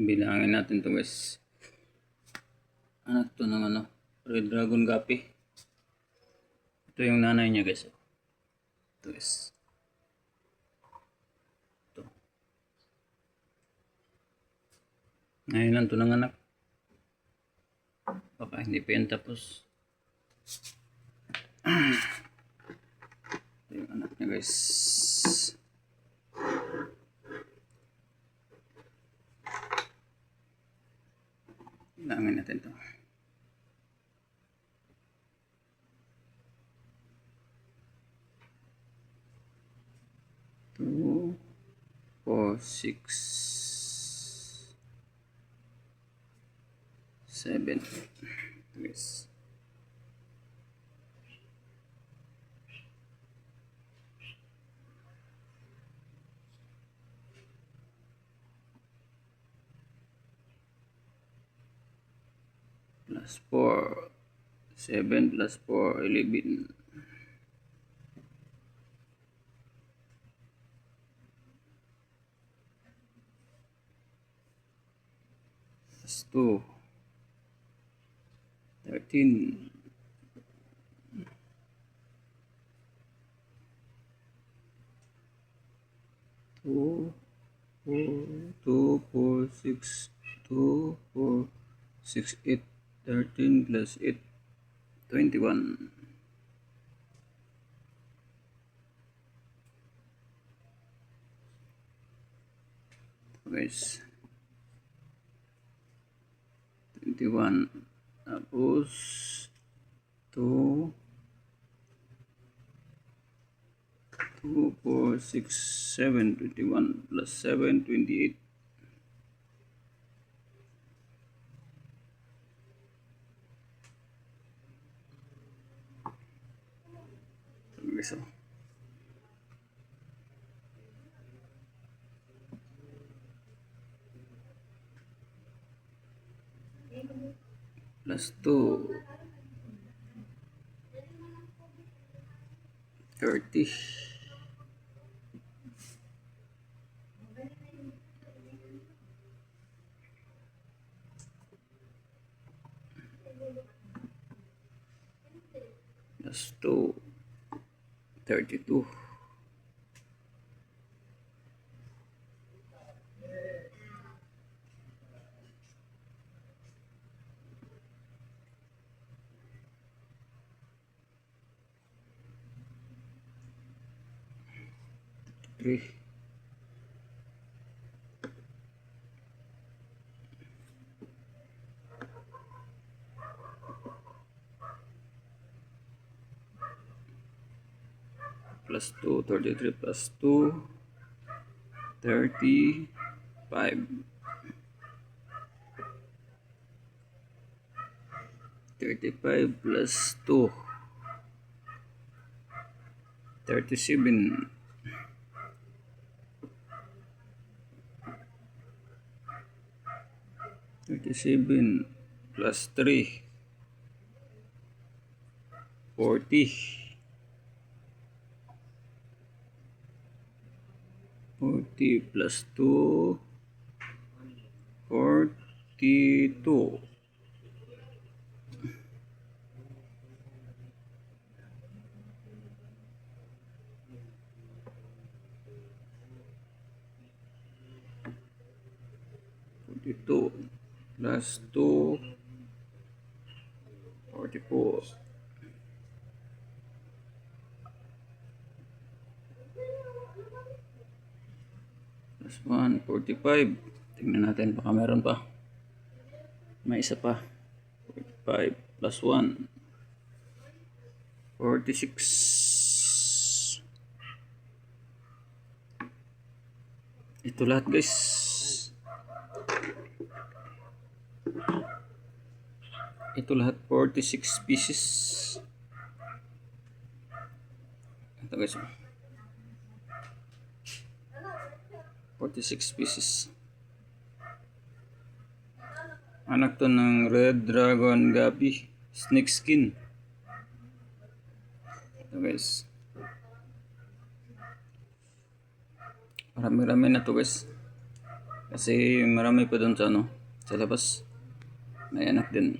Bilangin natin to guys. Anak to ng ano, Red Dragon Guppy. Ito yung nanay niya guys. Ito guys. Ito. Ngayon lang to ng anak. Baka hindi pa yan tapos. Ito yung anak niya guys. Bilangin natin to. Two, four, six, seven. Yes. Plus 4 7 plus 4 11 plus 2 13 two, four, two, four, six, two, four, six, eight, 13 plus 8, 21. guys. 21 tapos 2 2, 4, 6, 7, 21 plus 7, 28 গেছো plus thirty. Just two. 32 3 plus 2 33 plus 2 35 35 plus 2 37 37 plus 3 40 40 plus 2 42 42 plus 2 44 plus 1 45 tingnan natin baka meron pa. May isa pa. 45 plus 1 46 ito lahat guys. Ito lahat 46 pieces. Ito guys 46 pieces anak to ng red dragon gabi snake skin ito guys marami rami na to guys Kasi marami pa doon sa ano, sa labas. May anak din.